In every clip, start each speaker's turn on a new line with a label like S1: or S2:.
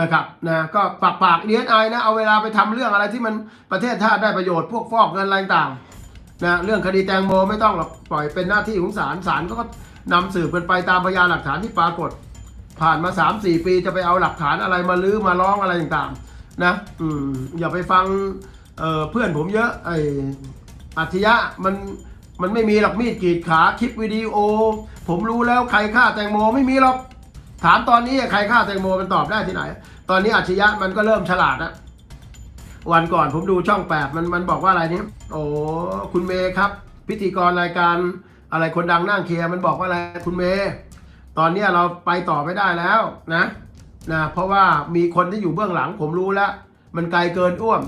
S1: นะครับนะก็ฝากฝากดีเอสไอนะเอาเวลาไปทำเรื่องอะไรที่มันประเทศชาติได้ประโยชน์พวกฟอกเงินอะไรต่างนะเรื่องคดีแตงโมไม่ต้องหรอกปล่อยเป็นหน้าที่ของศาลศาลก็นำสืบกันไปตามพยานหลักฐานที่ปรากฏ ผ่านมา 3 4 ปีจะไปเอาหลักฐานอะไรมาลื้อมาร้องอะไรต่างๆนะอืมอย่าไปฟังเเพื่อนผมเยอะไออัจฉริยะมันมันไม่มีหรอกมีดกรีดขาคลิปวิดีโอ ผมรู้แล้วใครฆ่าแตงโมไม่มีหรอก ถามตอนนี้ใครฆ่าแตงโมมันตอบได้ที่ไหน ตอนนี้อัจฉริยะมันก็เริ่มฉลาดนะวันก่อนผมดูช่องแปดมันมันบอกว่าอะไรนี่โอ้คุณเมย์ครับ พิธีกรรายการอะไรคนดังนั่งเคลียร์มันบอกว่าอะไรคุณเมย์ตอนเนี้ยเราไปต่อไม่ได้แล้วนะนะเพราะว่ามีคนที่อยู่เบื้องหลังผมรู้แล้ว มันไกลเกินอ้วม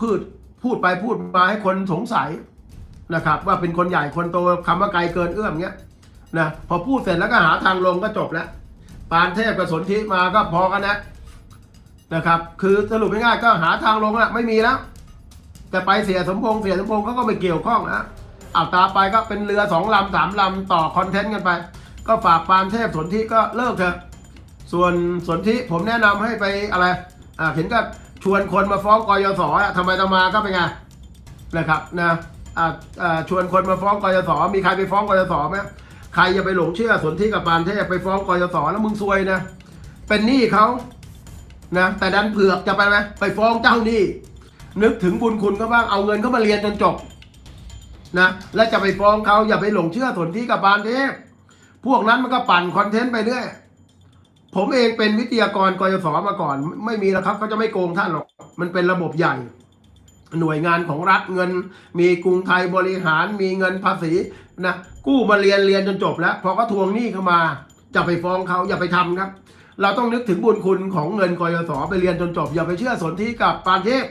S1: พูดพูดไปพูดมาให้คนสงสัยนะครับ ว่าเป็นคนใหญ่คนโตคำว่าไกลเกินเอื้อมเงี้ยนะพอพูดเสร็จแล้วก็หาทางลงก็จบแล้ว ปานเทพกับสนธิมาก็พอกันนะนะครับ คือสรุปง่ายๆก็หาทางลงละไม่มีแล้วแต่ไปเสียสมพงษ์เสียสมพงษ์เขาก็ไม่เกี่ยวข้องนะเอาตาไปก็เป็นเรือสองลำสามลำต่อคอนเทนต์กันไป ก็ฝากปานเทพสนธิก็เลิกเถอะส่วนสนธิผมแนะนำให้ไปอะไรอ่าเห็นก็ชวนคนมาฟ้องกยศอะทำไมตมาก็เป็นไงนะครับนะอ่าอ่าชวนคนมาฟ้องกยศมีใครไปฟ้องกยศไหม ใครอย่าไปหลงเชื่อสนธิกับปานเทพไปฟ้องกยศแล้วมึงซวยนะ เป็นหนี้เขานะ แต่ดันเผือกจะไปไหมไปฟ้องเจ้าหนี้ นึกถึงบุญคุณเขาบ้างเอาเงินเขามาเรียนจนจบนะแล้วจะไปฟ้องเขาอย่าไปหลงเชื่อสนธิกับปานเทพพวกนั้นมันก็ปั่นคอนเทนต์ไปเรื่อยผมเองเป็นวิทยากรกยศมาก่อน ไม่มีแล้วครับเขาจะไม่โกงท่านหรอก มันเป็นระบบใหญ่ หน่วยงานของรัฐเงิน มีกรุงไทยบริหาร มีเงินภาษี นะกู้มาเรียนเรียนจนจบแล้ว พอเขาทวงหนี้เข้ามาจะไปฟ้องเขาอย่าไปทำครับ เราต้องนึกถึงบุญคุณของเงินกยศไปเรียนจนจบ อย่าไปเชื่อสนธิกับปานเทพ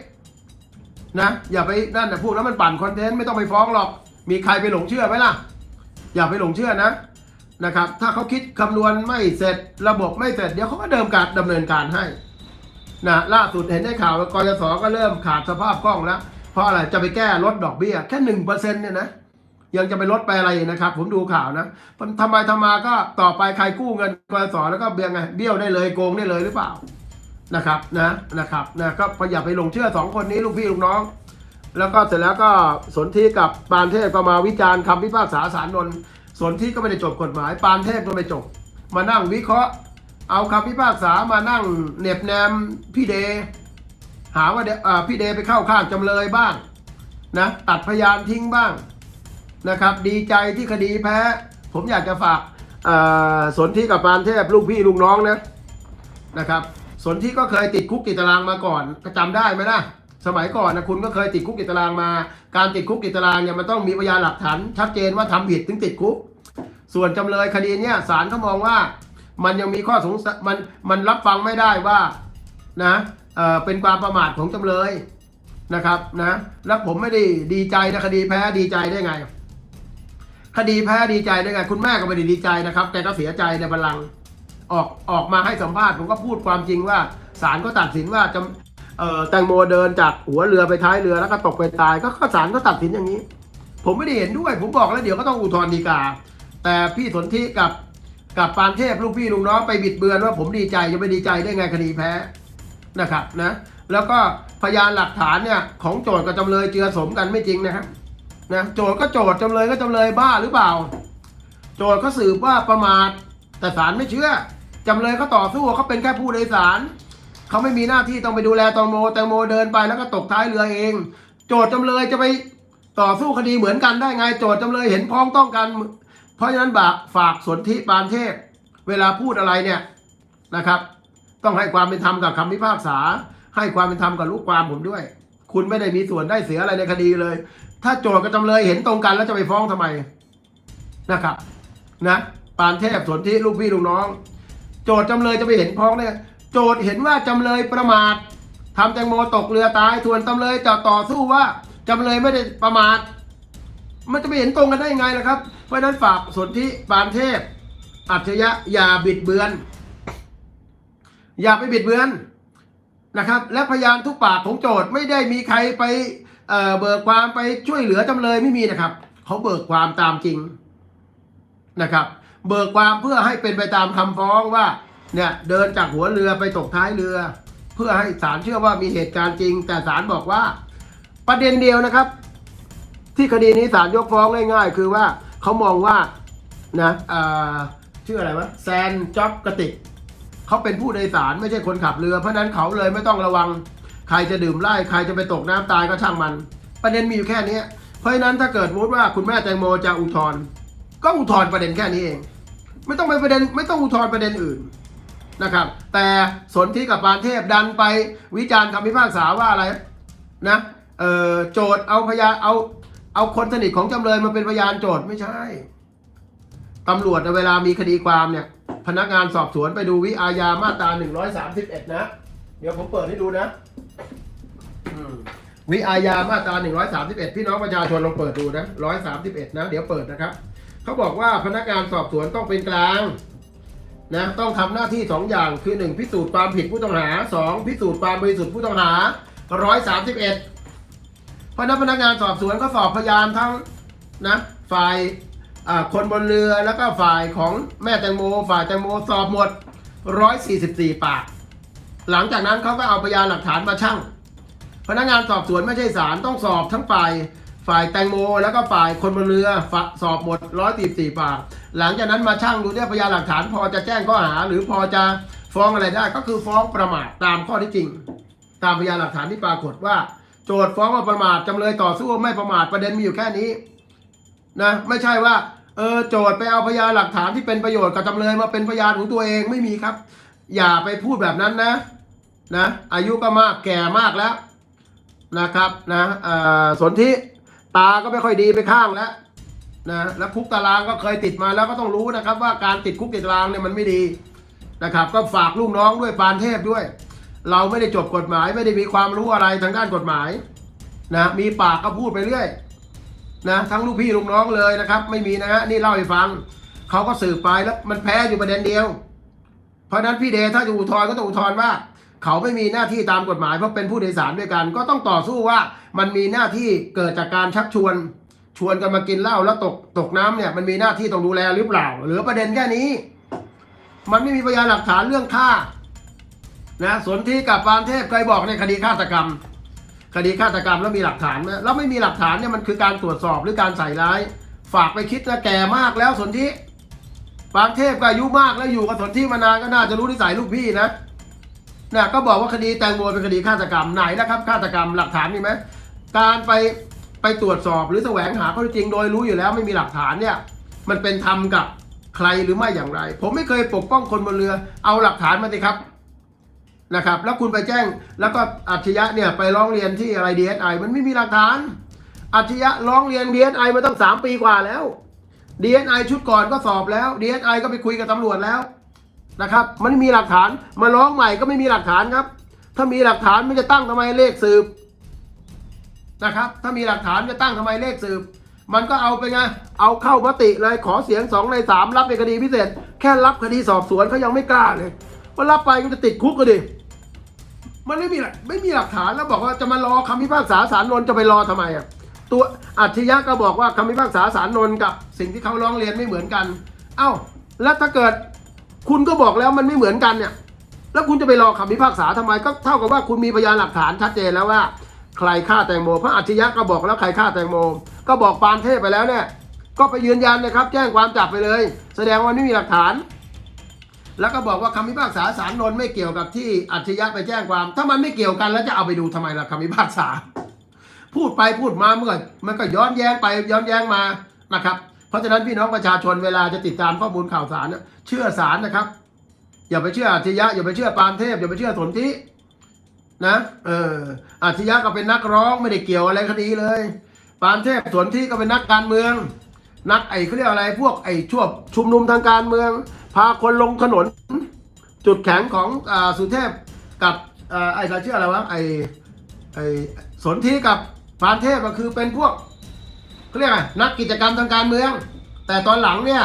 S1: นะอย่าไปนั่นนะพวกนั้นมันปั่นคอนเทนต์ไม่ต้องไปฟ้องหรอก มีใครไปหลงเชื่อไหมล่ะ อย่าไปหลงเชื่อนะนะครับ ถ้าเขาคิดคำนวณไม่เสร็จระบบไม่เสร็จเดี๋ยวเขาก็เดิมการดำเนินการให้นะล่าสุดเห็นได้ข่าวว่ากยศก็เริ่มขาดสภาพคล่องแล้วเพราะอะไรจะไปแก้ลดดอกเบี้ยแค่หนึ่งเปอร์เซ็นต์เนี่ยนะ ยังจะไปลดไปอะไรนะครับ ผมดูข่าวนะทำไมทำมาก็ต่อไปใครกู้เงินกยศแล้วก็เบี้ยไงเบี้ยวได้เลยโกงได้เลยหรือเปล่านะครับนะนะครับนะก็อย่าไปหลงเชื่อสองคนนี้ลูกพี่ลูกน้อง แล้วก็เสร็จแล้วก็สนธิกับปานเทพก็มาวิจารณ์คำพิพากษาศาลนนท์สนธิก็ไม่ได้จบกฎหมาย ปานเทพก็ไม่จบ มานั่งวิเคราะห์ เอาคำพิพากษามานั่งเหน็บแนมพี่เด หาว่าเดอ่าพี่เดไปเข้าข้างจำเลยบ้างนะตัดพยานทิ้งบ้าง นะครับ ดีใจที่คดีแพ้ ผมอยากจะฝากอ่าสนธิกับปานเทพลูกพี่ลูกน้องนะนะครับ สนธิก็เคยติดคุกติดตารางมาก่อนก็จำได้ไหมนะสมัยก่อนนะคุณก็เคยติดคุกติดตารางมา การติดคุกติดตารางเนี่ยมันต้องมีพยานหลักฐานชัดเจนว่าทำผิดถึงติดคุก ส่วนจำเลยคดีเนี่ยศาลเขามองว่ามันยังมีข้อสงสัยมันมันรับฟังไม่ได้ว่านะเอ่อเป็นความประมาทของจำเลยนะครับนะแล้วผมไม่ได้ดีใจนะคดีแพ้ดีใจได้ไง คดีแพ้ดีใจด้วยไงคุณแม่ก็ไม่ได้ดีใจนะครับแกก็เสียใจในบัลลังออกออกมาให้สัมภาษณ์ผมก็พูดความจริงว่าศาลก็ตัดสินว่าจำเออแตงโมเดินจากหัวเรือไปท้ายเรือแล้วก็ตกไปตาย ก็ศาลก็ตัดสินอย่างนี้ ผมไม่ได้เห็นด้วย ผมบอกแล้วเดี๋ยวก็ต้องอุทธรณ์ฎีกา แต่พี่สนธิกับกับปานเทพลูกพี่ลูกน้องไปบิดเบือนว่าผมดีใจจะไปดีใจได้ไงคดีแพ้นะครับนะแล้วก็พยานหลักฐานเนี่ยของโจทย์กับจำเลยเจือสมกันไม่จริงนะครับ นะโจทก็โจทจำเลยก็จำเลยบ้าหรือเปล่า โจทย์เขาสืบว่าประมาทแต่ศาลไม่เชื่อจำเลยเขาต่อสู้เขาเป็นแค่ผู้โดยสารเขาไม่มีหน้าที่ต้องไปดูแลแตงโมแตงโมเดินไปแล้วก็ตกท้ายเรือเอง โจทจำเลยจะไปต่อสู้คดีเหมือนกันได้ไง โจทจำเลยเห็นพ้องต้องกัน เพราะฉะนั้นบากฝากสนธิปานเทพ เวลาพูดอะไรเนี่ยนะครับ ต้องให้ความเป็นธรรมกับคำพิพากษา ให้ความเป็นธรรมกับลูกความผมด้วย คุณไม่ได้มีส่วนได้เสียอะไรในคดีเลย ถ้าโจทย์กับจำเลยเห็นตรงกันแล้วจะไปฟ้องทำไมนะครับนะปานเทพสนธิลูกพี่ลูกน้อง โจทย์จำเลยจะไปเห็นพ้องเนี่ยโจทย์เห็นว่าจำเลยประมาททำแตงโมตกเรือตายส่วนจำเลยจะต่อสู้ว่าจำเลยไม่ได้ประมาทมันจะไปเห็นตรงกันได้ยังไงล่ะครับ เพราะฉะนั้นฝากสนธิปานเทพ อัจฉริยะอย่าบิดเบือน อย่าไปบิดเบือนนะครับ และพยานทุกปากของโจทย์ไม่ได้มีใครไป เบิกความไปช่วยเหลือจำเลยไม่มีนะครับเขาเบิกความตามจริงนะครับ เบิกความเพื่อให้เป็นไปตามคำฟ้องว่าเนี่ยเดินจากหัวเรือไปตกท้ายเรือ เพื่อให้ศาลเชื่อว่ามีเหตุการณ์จริง แต่ศาลบอกว่า ประเด็นเดียวนะครับ ที่คดีนี้ศาลยกฟ้องง่ายๆ คือว่าเขามองว่านะอ่าชื่ออะไรวะแซนจ็อบกติกเขาเป็นผู้โดยสารไม่ใช่คนขับเรือเพราะนั้นเขาเลยไม่ต้องระวัง ใครจะดื่มไล่ใครจะไปตกน้ำตายก็ช่างมัน ประเด็นมีอยู่แค่นี้เพราะฉะนั้นถ้าเกิดมมติว่าคุณแม่แตงโมจะอุทธรณ์ก็อุทธรณ์ประเด็นแค่นี้เอง ไม่ต้องไปประเด็นไม่ต้องอุทธรณ์ประเด็นอื่นนะครับแต่สนที่กับปานเทพดันไปวิจารณ์คำพิพากษาว่าอะไรนะเออโจทย์เอาพยานเอาเอาคนสนิทของจำเลยมาเป็นพยานโจทย์ไม่ใช่ตำรวจเวลามีคดีความเนี่ย พนักงานสอบสวนไปดูวิอาญามาตรา131 นะ เดี๋ยวผมเปิดให้ดูนะ วิอาญามาตรา 131 พี่น้องประชาชนลองเปิดดูนะ 131 นะ เดี๋ยวเปิดนะครับ เขาบอกว่าพนักงานสอบสวนต้องเป็นกลางนะ ต้องทำหน้าที่สองอย่าง คือ 1 พิสูจน์ความผิดผู้ต้องหา 2 พิสูจน์ความบริสุทธิ์ผู้ต้องหา 131 เพราะนั้นพนักงานสอบสวนก็สอบพยานทั้งนะฝ่ายคนบนเรือแล้วก็ฝ่ายของแม่แตงโม ฝ่ายแตงโมสอบหมด 144 ปาก หลังจากนั้นเขาก็เอาพยานหลักฐานมาชั่ง พนักงานสอบสวนไม่ใช่ศาลต้องสอบทั้งฝ่ายฝ่ายแตงโม แล้วก็ฝ่ายคนบนเรือสอบหมดร้อยตีสี่ปากหลังจากนั้นมาชั่งดูเนี่ยพยานหลักฐานพอจะแจ้งข้อหา หรือพอจะฟ้องอะไรได้ ก็คือฟ้องประมาทตามข้อที่จริง ตามพยานหลักฐานที่ปรากฏว่า โจทย์ฟ้องว่าประมาทจำเลยต่อสู้ไม่ประมาทประเด็นมีอยู่แค่นี้นะไม่ใช่ว่าเออโจทย์ไปเอาพยานหลักฐานที่เป็นประโยชน์กับจำเลยมาเป็นพยานของตัวเองไม่มีครับ อย่าไปพูดแบบนั้นนะ นะอายุก็มากแก่มากแล้วนะครับนะอ่อสนธิตาก็ไม่ค่อยดีไปข้างแล้วนะแล้วคุกตารางก็เคยติดมาแล้วก็ต้องรู้นะครับว่าการติดคุกติดตารางเนี่ยมันไม่ดีนะครับ ก็ฝากลูกน้องด้วยปานเทพด้วย เราไม่ได้จบกฎหมายไม่ได้มีความรู้อะไรทางด้านกฎหมายนะมีปากก็พูดไปเรื่อยนะทั้งลูกพี่ลูกน้องเลยนะครับ ไม่มีนะฮะนี่เล่าให้ฟังเขาก็สืบไปแล้วมันแพ้อยู่ประเด็นเดียว เพราะฉะนั้นพี่เดชถ้าจะอุทธรณ์ก็ต้องอุทธรณ์ว่า เขาไม่มีหน้าที่ตามกฎหมายเพราะเป็นผู้โดยสารด้วยกัน ก็ต้องต่อสู้ว่ามันมีหน้าที่เกิดจากการชักชวน ชวนกันมากินเหล้าแล้วตกตกน้ำเนี่ยมันมีหน้าที่ต้องดูแลหรือเปล่าหลือประเด็นแค่นี้ มันไม่มีพยานหลักฐานเรื่องฆ่านะสนที่กับปานเทพเคยบอกในคดีฆาตกรรม คดีฆาตกรรมแล้วมีหลักฐานไหมแล้วไม่มีหลักฐานเนี่ยมันคือการตรวจสอบหรือการใส่ร้าย ฝากไปคิดนะแก่มากแล้วสนที่ปานเทพก็อายุมากแล้วอยู่กับสนที่มานานก็น่าจะรู้นิสัยลูกพี่นะ นี่ยก็บอกว่าคดีแตงโมเป็นคดีฆาตกรรมไหนนะครับฆาตกรรมหลักฐานมีไหมการไปไปตรวจสอบหรือแสวงหาข้อเท็จจริงโดยรู้อยู่แล้วไม่มีหลักฐานเนี่ยมันเป็นธรรมกับใครหรือไม่อย่างไร ผมไม่เคยปกป้องคนบนเรือเอาหลักฐานมาสิครับนะครับ แล้วคุณไปแจ้งแล้วก็อัจฉริยะเนี่ยไปร้องเรียนที่อะไรดีเอสไอมันไม่มีหลักฐานอัจฉริยะร้องเรียนดีเอสไอมาตั้งสามปีกว่าแล้วดีเอสไอชุดก่อนก็สอบแล้วดีเอสไอก็ไปคุยกับตำรวจแล้ว นะครับ มันไม่มีหลักฐานมาร้องใหม่ก็ไม่มีหลักฐานครับ ถ้ามีหลักฐานมันจะตั้งทำไมเลขสืบนะครับ ถ้ามีหลักฐานจะตั้งทำไมเลขสืบ มันก็เอาไปไงเอาเข้ามติเลยขอเสียงสองในสามรับในคดีพิเศษ แค่รับคดีสอบสวนเขายังไม่กล้าเลยว่ารับไปมันจะติดคุกก็ดิมันไม่มีไม่มีหลักฐานแล้วบอกว่าจะมารอคำพิพากษาศาลนนท์จะไปรอทำไมอะตัวอัจฉริยะก็บอกว่าคำพิพากษาศาลนนท์กับสิ่งที่เขาร้องเรียนไม่เหมือนกัน เอ้าแล้วถ้าเกิด คุณก็บอกแล้วมันไม่เหมือนกันเนี่ย แล้วคุณจะไปรอคำพิพากษาทำไมก็เท่ากับว่าคุณมีพยานหลักฐานชัดเจนแล้วว่า ใครฆ่าแตงโมพระอัจฉริยะก็บอกแล้วใครฆ่าแตงโม ก็บอกปานเทพไปแล้วเนี่ย ก็ไปยืนยันนะครับ แจ้งความจับไปเลย แสดงว่าไม่มีหลักฐาน แล้วก็บอกว่าคำพิพากษาศาลนนท์ไม่เกี่ยวกับที่อัจฉริยะไปแจ้งความ ถ้ามันไม่เกี่ยวกันแล้วจะเอาไปดูทำไมล่ะคำพิพากษา พูดไปพูดมาเมื่อมันก็ย้อนแย้งไปย้อนแย้งมานะครับ เพราะฉะนั้นพี่น้องประชาชนเวลาจะติดตามข้อมูลข่าวสารเชื่อสารนะครับ อย่าไปเชื่ออาชญะอย่าไปเชื่อปานเทพ อย่าไปเชื่อสนธินะเอออาชญะก็เป็นนักร้องไม่ได้เกี่ยวอะไรคดีเลย ปานเทพสนธิก็เป็นนักการเมือง นักไอ้เขาเรียกอะไรพวกไอ้ช่วชุมนุมทางการเมือง พาคนลงถนน จุดแข็งของอ่าสุเทพกับอ่าไอ้เราชื่ออะไรวะไอ้ไอ้สนธิกับปานเทพก็คือเป็นพวก เขาเรียกอะไรนักกิจกรรมทางการเมือง แต่ตอนหลังเนี่ย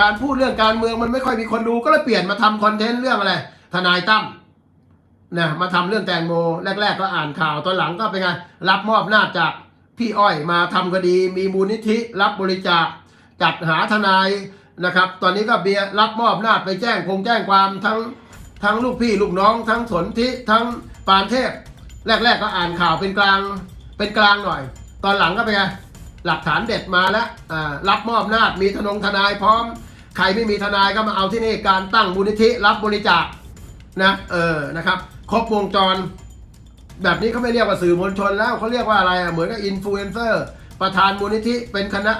S1: การพูดเรื่องการเมืองมันไม่ค่อยมีคนดูก็เลยเปลี่ยนมาทำคอนเทนต์เรื่องอะไรทนายตั้มนะมาทำเรื่องแตงโมแรก ๆ ก็อ่านข่าวตอนหลังก็เป็นไงรับมอบหน้าจากพี่อ้อยมาทำคดีมีมูลนิธิรับบริจาคจัดหาทนายนะครับ ตอนนี้ก็เบียร์รับมอบหน้าไปแจ้งคงแจ้งความทั้งทั้งลูกพี่ลูกน้อง ทั้งสนธิทั้งปานเทพ แรก ๆ ก็อ่านข่าวเป็นกลางเป็นกลางหน่อย ตอนหลังก็เป็นไง หลักฐานเด็ดมาแล้วรับมอบนาจมีทนงทนายพร้อม ใครไม่มีทนายก็มาเอาที่นี่การตั้งมูลนิธิรับบริจาคนะเออนะครับ ครบวงจร แบบนี้เขาไม่เรียกว่าสื่อมวลชนแล้วเขาเรียกว่าอะไรเหมือนกับอินฟลูเอนเซอร์ประธานมูลนิธิเป็นคณะ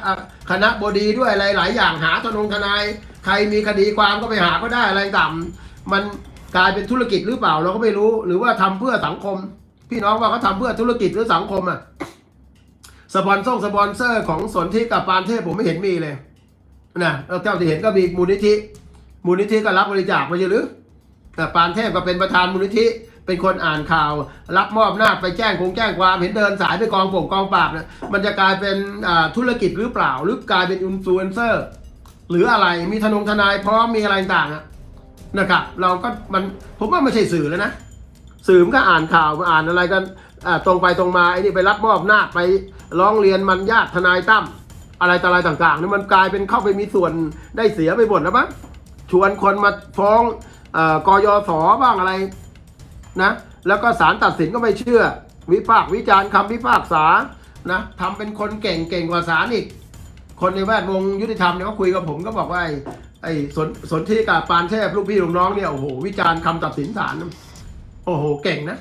S1: คณะบดีด้วยอะไรหลายอย่างหาทนงทนาย ใครมีคดีความก็ไปหาก็ได้อะไรต่างมันกลายเป็นธุรกิจหรือเปล่าเราก็ไม่รู้ หรือว่าทำเพื่อสังคม พี่น้องว่าเขาทำเพื่อธุรกิจหรือสังคมอะ สปอนเซอร์สปอนเซอร์ของสนธิกับปานเทพผมไม่เห็นมีเลยนะแล้วเจ้าที่เห็นก็มีมูลนิธิ มูลนิธิก็รับบริจาคไม่ใช่หรือแต่ปานเทพก็เป็นประธานมูลนิธิ เป็นคนอ่านข่าว รับมอบหน้าไปแจ้งคงแจ้งความเห็นเดินสายไปกองป่งกองปราบเนี่ยมันจะกลายเป็นธุรกิจหรือเปล่า หรือกลายเป็นอินฟลูเอนเซอร์หรืออะไรมีทนงทนายพร้อมมีอะไรต่างๆนะครับเราก็มันผมว่าไม่ใช่สื่อแล้วนะสื่อมันก็อ่านข่าวอ่านอะไรกันตรงไปตรงมาไอ้นี่ไปรับมอบหน้าไป ร้องเรียนมันญาติทนายตั้มอะไรต่ออะไรต่างๆนี่มันกลายเป็นเข้าไปมีส่วนได้เสียไปหมดแล้วมั้งชวนคนมาฟ้องอ่อกยศบ้างอะไรนะแล้วก็ศาลตัดสินก็ไม่เชื่อ วิพากษ์วิจารณ์คำพิพากษานะทำเป็นคนเก่งเก่งกว่าศาลอีก คนในแวดวงยุติธรรมเนี่ยเขคุยกับผมก็บอกว่าไอ้ไอ้สนสนที่กับปานเทพลูกพี่ลูกน้องเนี่ยโอ้โหวิจารณ์คำตัดสินศาลโอ้โหเก่งนะ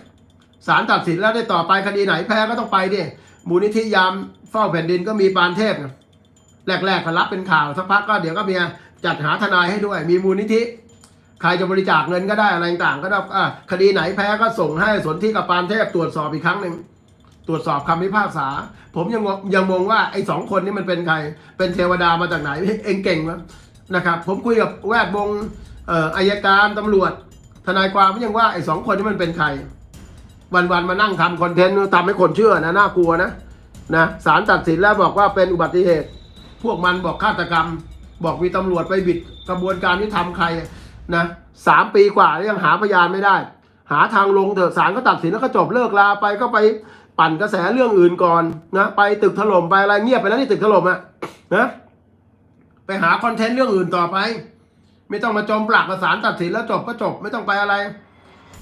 S1: ศาลตัดสินแล้วได้ต่อไปคดีไหนแพ้ก็ต้องไปดิ มูลนิธิยามเฝ้าแผ่นดินก็มีปานเทพแรกๆก็รับเป็นข่าวสักพักก็เดี๋ยวก็มีจัดหาทนายให้ด้วย มีมูลนิธิใครจะบริจาคเงินก็ได้อะไรต่างๆก็ได้คดีไหนแพ้ก็ส่งให้สนที่กับปานเทพตรวจสอบอีกครั้งหนึ่งตรวจสอบคำพิพากษา ผมยังงงยังงงว่าไอ้สองคนนี้มันเป็นใคร เป็นเทวดามาจากไหนเองเก่งวะนะครับ ผมคุยกับแวดวงอายการตำรวจ ทนายความผมยังว่าไอ้สองคนนี้มันเป็นใคร วันๆมานั่งทำคอนเทนต์ทำให้คนเชื่อนะน่ากลัวนะนะศาลตัดสินแล้วบอกว่าเป็นอุบัติเหตุ พวกมันบอกฆาตกรรม บอกมีตำรวจไปบิดกระบวนการที่ทำใครนะสามปีกว่ายังหาพยานไม่ได้ หาทางลงเถอะศาลก็ตัดสินแล้วก็จบเลิกลาไปก็ไปปั่นกระแสเรื่องอื่นก่อนนะไปตึกถล่มไปอะไรเงียบไปแล้วนี่ตึกถล่มอะนะไปหาคอนเทนต์เรื่องอื่นต่อไป ไม่ต้องมาจมปลักกับศาลตัดสินแล้วจบก็จบไม่ต้องไปอะไร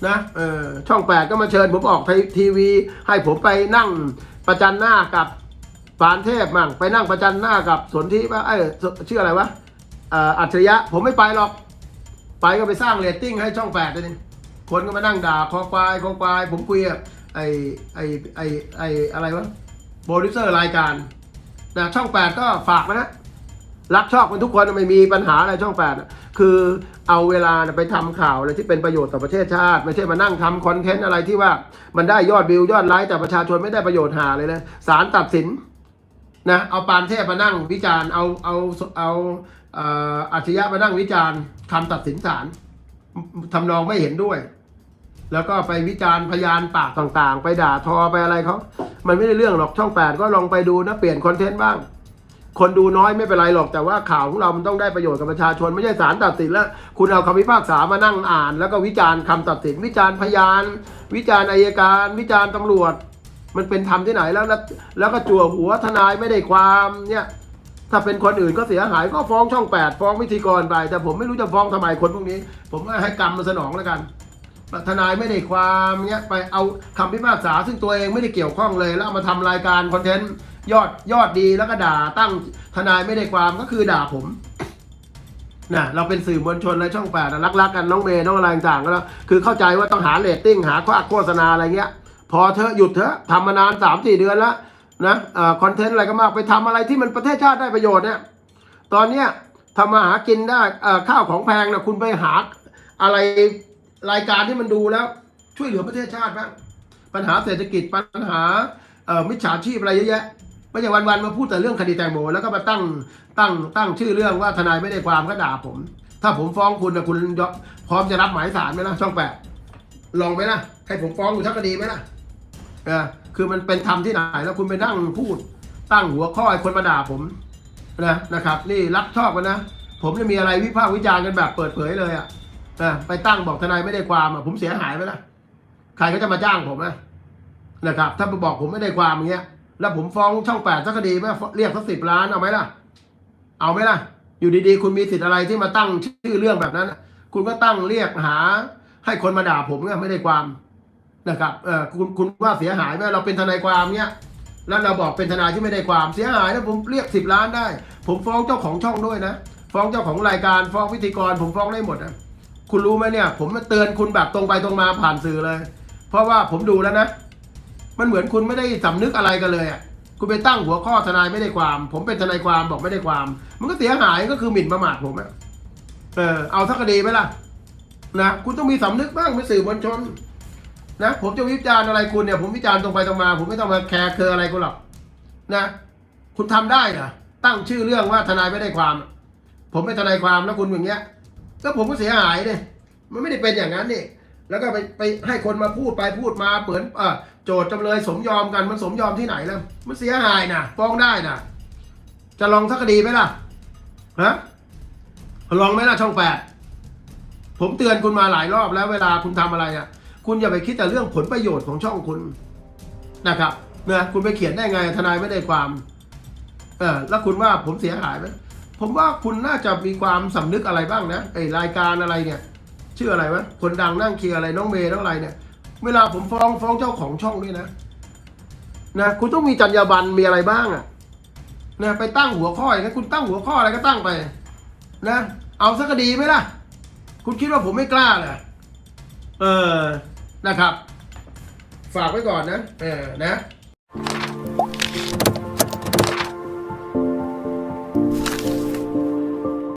S1: นะเออช่องแปดก็มาเชิญผมออกทีวี ให้ผมไปนั่งประจันหน้ากับปานเทพมั่งไปนั่งประจันหน้ากับสนธิว่าเอ้ชื่ออะไรวะอ่ออัจฉริยะผมไม่ไปหรอก ไปก็ไปสร้างเรตติ้งให้ช่องแปดเลยนี่คนก็มานั่งด่าคอควายคอควาย ผมคุยกับไอไอไอไออะไรวะโปรดิวเซอร์รายการนะช่องแปดก็ฝากนะ รักชอบกันทุกคนไม่มีปัญหาอะไรช่องแปดคือเอาเวลาไปทำข่าวอะไรที่เป็นประโยชน์ต่อประเทศชาติ ไม่ใช่มานั่งทำคอนเทนต์อะไรที่ว่ามันได้ยอดวิวยอดไลค์แต่ประชาชนไม่ได้ประโยชน์หาเลยนะศาลตัดสินนะเอาปานเทพมานั่งวิจารณ์เอาเอาเอาอัจฉริยะมานั่งวิจารณ์คำตัดสินศาลทำนองไม่เห็นด้วย แล้วก็ไปวิจารณ์พยานปากต่างๆ ไปด่าทอไปอะไรเขามันไม่ได้เรื่องหรอกช่องแปดก็ลองไปดูนะเปลี่ยนคอนเทนต์บ้าง คนดูน้อยไม่เป็นไรหรอกแต่ว่าข่าวของเรามันต้องได้ประโยชน์กับประชาชน ไม่ใช่ศาลตัดสินแล้ว คุณเอาคำพิพากษามานั่งอ่าน แล้วก็วิจารณ์คำตัดสิน วิจารณ์พยาน วิจารณ์อายการ วิจารณ์ตำรวจ มันเป็นธรรมที่ไหนแล้วแล้วแล้วก็จั่วหัวทนายไม่ได้ความเนี่ยถ้าเป็นคนอื่นก็เสียหายก็ฟ้องช่องแปดฟ้องพิธีกรไป แต่ผมไม่รู้จะฟ้องทำไมคนพวกนี้ ผมให้กรรมมาสนองแล้วกันทนายไม่ได้ความเนี้ยไปเอาคำพิพากษาซึ่งตัวเองไม่ได้เกี่ยวข้องเลย แล้วเอามาทำรายการคอนเทนต์ ยอดยอดดีแล้วก็ด่าตั้งทนายไม่ได้ความก็คือด่าผมนะเราเป็นสื่อมวลชนในช่องแปดรักๆกันน้องเมย์น้องอะไรต่างก็แล้วคือเข้าใจว่าต้องหาเรตติ้งหาโฆษณาอะไรเงี้ย พอเธอหยุดเถอะทำมานานสามสี่เดือนแล้วนะเอ่อคอนเทนต์อะไรก็มากไปทำอะไรที่มันประเทศชาติได้ประโยชน์เนี่ยตอนเนี้ยทำมาหากินได้ข้าวของแพงนะคุณไปหาอะไรรายการที่มันดูแล้ว ช่วยเหลือประเทศชาติบ้างปัญหาเศรษฐกิจปัญหามิจฉาชีพอะไรเยอะแยะ ไม่ใช่วันๆมาพูดแต่เรื่องคดีแตงโมแล้วก็มาตั้งตั้งตั้งชื่อเรื่องว่าทนายไม่ได้ความก็ด่าผม ถ้าผมฟ้องคุณนะคุณพร้อมจะรับหมายสารไหมล่ะช่องแปดลองไหมล่ะให้ผมฟ้องอยู่ทั้งคดีไหมล่ะเออคือมันเป็นธรรมที่ไหนแล้วคุณไปนั่งพูด ตั้งหัวข้อให้คนมาด่าผมนะนะครับ นี่รับชอบกันนะผมจะมีอะไรวิพากษ์วิจารณ์กันแบบเปิดเผยเลยอะนะไปตั้งบอกทนายไม่ได้ความอะผมเสียหายไหมล่ะใครก็จะมาจ้างผมนะนะครับ ถ้าไปบอกผมไม่ได้ความอย่างเงี้ย แล้วผมฟ้องช่องแปดสักคดีไหมเรียกสักสิบล้านเอาไหมล่ะ เอาไหมล่ะ อยู่ดีๆ คุณมีสิทธิ์อะไรที่มาตั้งชื่อเรื่องแบบนั้น คุณก็ตั้งเรียกหา ให้คนมาด่าผมเนี่ยไม่ได้ความนะครับเออคุณคุณว่าเสียหายไหมเราเป็นทนายความเนี่ยแล้วเราบอกเป็นทนายที่ไม่ได้ความเสียหายนะผมเรียกสิบล้านได้ ผมฟ้องเจ้าของช่องด้วยนะ ฟ้องเจ้าของรายการฟ้องพิธีกร ผมฟ้องได้หมดนะคุณรู้ไหมเนี่ย ผมเตือนคุณแบบตรงไปตรงมาผ่านสื่อเลย เพราะว่าผมดูแล้วนะ มันเหมือนคุณไม่ได้สำนึกอะไรกันเลยอะคุณไปตั้งหัวข้อทนายไม่ได้ความ ผมเป็นทนายความบอกไม่ได้ความ มันก็เสียหายก็คือหมิ่นประมาทผมอะเออเอาทักคดีไหมล่ะนะคุณต้องมีสำนึกบ้างเป็นสื่อมวลชนนะผมจะวิจารณ์อะไรคุณเนี่ยผมวิจารณ์ตรงไปตรงมา ผมไม่ต้องมาแคร์เคออะไรคุณหรอกนะ คุณทำได้เหรอตั้งชื่อเรื่องว่าทนายไม่ได้ความ ผมเป็นทนายความแล้วคุณอย่างเงี้ย ก็ผมก็เสียหายเนี่ยมันไม่ได้เป็นอย่างนั้นนี่แล้วก็ไปไปให้คนมาพูดไปพูดมาเหมือนเออ โจทย์จำเลยสมยอมกันมันสมยอมที่ไหนแล้วมันเสียหายนะฟ้องได้นะจะลองสักคดีไหมล่ะฮะลองไหมล่ะช่องแปดผมเตือนคุณมาหลายรอบแล้วเวลาคุณทำอะไรอะ คุณอย่าไปคิดแต่เรื่องผลประโยชน์ของช่องคุณนะครับนะคุณไปเขียนได้ไงทนายไม่ได้ความเออแล้วคุณว่าผมเสียหายไหมผมว่าคุณน่าจะมีความสำนึกอะไรบ้างนะไอรายการอะไรเนี่ย ชื่ออะไรวะคนดังนั่งเคลียร์อะไรน้องเมย์น้องอะไรเนี่ย เวลาผมฟ้องฟ้องเจ้าของช่องด้วยนะนะคุณต้องมีจรรยาบรรณมีอะไรบ้างอะนะไปตั้งหัวข้ออย่างนั้นคุณตั้งหัวข้ออะไรก็ตั้งไป นะ เอาสักดีไหมล่ะ คุณคิดว่าผมไม่กล้าเหรอเออนะครับ ฝากไว้ก่อนนะเออนะ